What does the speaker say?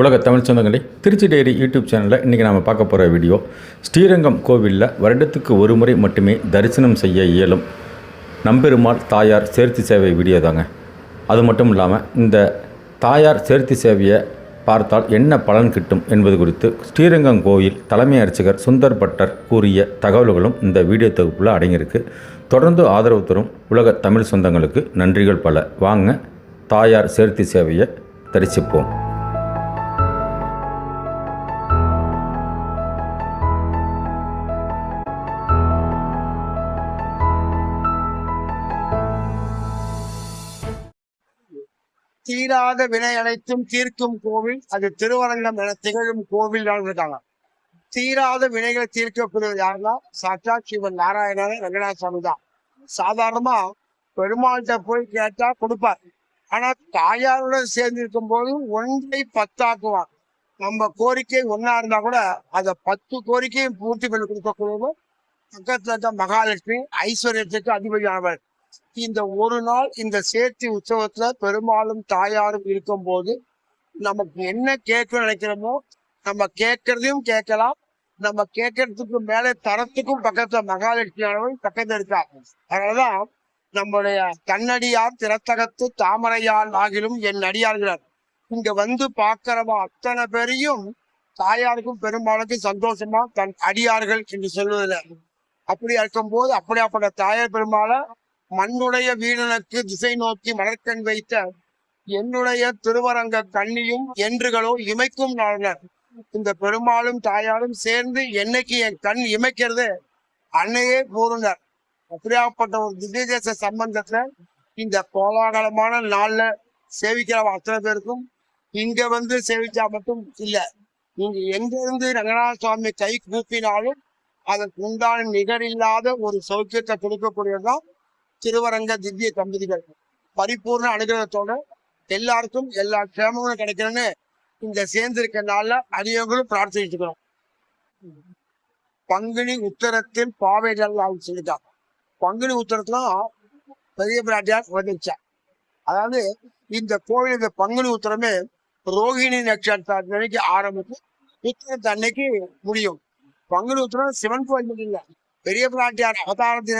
உலக தமிழ் சொந்தங்களே Trichy diary YouTube சேனலில் இன்றைக்கி நாம் பார்க்க போகிற வீடியோ ஸ்ரீரங்கம் கோவிலில் வருடத்துக்கு ஒரு முறை மட்டுமே தரிசனம் செய்ய இயலும். நம்பெருமாள் தாயார் சேர்த்தி சேவை வீடியோ தாங்க. அது மட்டும் இல்லாமல் இந்த தாயார் சேர்த்தி சேவையை பார்த்தால் என்ன பலன் கிட்டும் என்பது குறித்து ஸ்ரீரங்கம் கோயில் தலைமை அர்ச்சகர் சுந்தர் பட்டர் கூறிய தகவல்களும் இந்த வீடியோ தொகுப்பில் அடங்கியிருக்கு. தொடர்ந்து ஆதரவு தரும் உலக தமிழ் சொந்தங்களுக்கு நன்றிகள் பல. வாங்க தாயார் சேர்த்தி சேவையை தரிசிப்போம். தீராத வினை அனைத்தும் தீர்க்கும் கோவில் அது திருவரங்கம் என திகழும் கோவில் இருக்காங்க. தீராத வினைகளை தீர்க்கக்கூடியது யாருன்னா சாட்சா சிவன் நாராயணன் ரங்கநாத சுவாமி தான். சாதாரணமா பெருமாள்கிட்ட போய் கேட்டா கொடுப்பார். ஆனா தாயாருடன் சேர்ந்து இருக்கும் போது ஒன்றை பத்தாக்குவார். நம்ம கோரிக்கை ஒன்னா இருந்தா கூட அதை பத்து கோரிக்கையும் பூர்த்தி பண்ணி கொடுக்கக்கூடியவர் பக்கத்துல இருக்க மகாலட்சுமி ஐஸ்வர்யத்துக்கு அதிபதியானவர். இந்த ஒரு நாள் இந்த சேர்த்தி உற்சவத்துல பெரும்பாலும் தாயாரும் இருக்கும்போது நமக்கு என்ன கேட்க நினைக்கிறோமோ நம்ம கேட்கறதையும் கேட்கலாம். நம்ம கேட்கறதுக்கு மேலே தரத்துக்கும் பக்கத்துல மகாலட்சுமியானவள் பக்கத்துல இருக்காங்க அதனாலதான் நம்முடைய தன்னடியார் திறத்தகத்து தாமரையார் ஆகிலும் என் அடியார்களார். இங்க வந்து பார்க்கிறவா அத்தனை பேரையும் தாயாருக்கும் பெருமாளுக்கும் சந்தோஷமா தன் அடியார்கள் என்று சொல்வதில்லை. அப்படி இருக்கும்போது அப்படியாப்பட்ட தாயார் பெருமாளை மண்ணுடைய வீரனுக்கு திசை நோக்கி மலர்கண் வைத்த என்னுடைய திருவரங்க கண்ணியும் என்றுகளோ இமைக்கும் நாள்கள் இந்த பெருமாளும் தாயாரும் சேர்ந்து என்னைக்கு என் கண் இமைக்கிறது? அன்னையே கூறுனர். அப்படியாப்பட்ட ஒரு திவ்ய தேச சம்பந்தத்துல இந்த கோலாகலமான நாள்ல சேவிக்கிற அத்தனை பேருக்கும் இங்க வந்து சேவிச்சா மட்டும் இல்ல. இங்க எங்கிருந்து ரங்கநாத சுவாமி கை கூப்பினாலும் அதற்கு உண்டான நிகரில்லாத ஒரு சௌக்கியத்தை கொடுக்கக்கூடியதுதான் திருவரங்க திவ்ய தம்பதிகள். பரிபூர்ண அனுகிரகத்தோட எல்லாருக்கும் எல்லா க்ஷேமங்களும் கிடைக்கணும்னு இந்த சேர்ந்திருக்க நாள்ல அடியவங்களும் பிரார்த்திச்சுக்கிறோம். பங்குனி உத்தரத்தில் பாவை நல்லாள் சொல்லிட்டான். பங்குனி உத்தரத்துல பெரிய பிராட்டியார் வந்துச்சா அதாவது இந்த கோவில் இந்த பங்குனி உத்தரமே ரோகிணி நட்சத்திரத்தன்னைக்கு ஆரம்பித்து உத்தரத்து அன்னைக்கு முடியும். பங்குனி உத்தரம் சிவன் கோயில் இல்லை இல்ல பெரிய பிராட்டியார் அவதார தினம்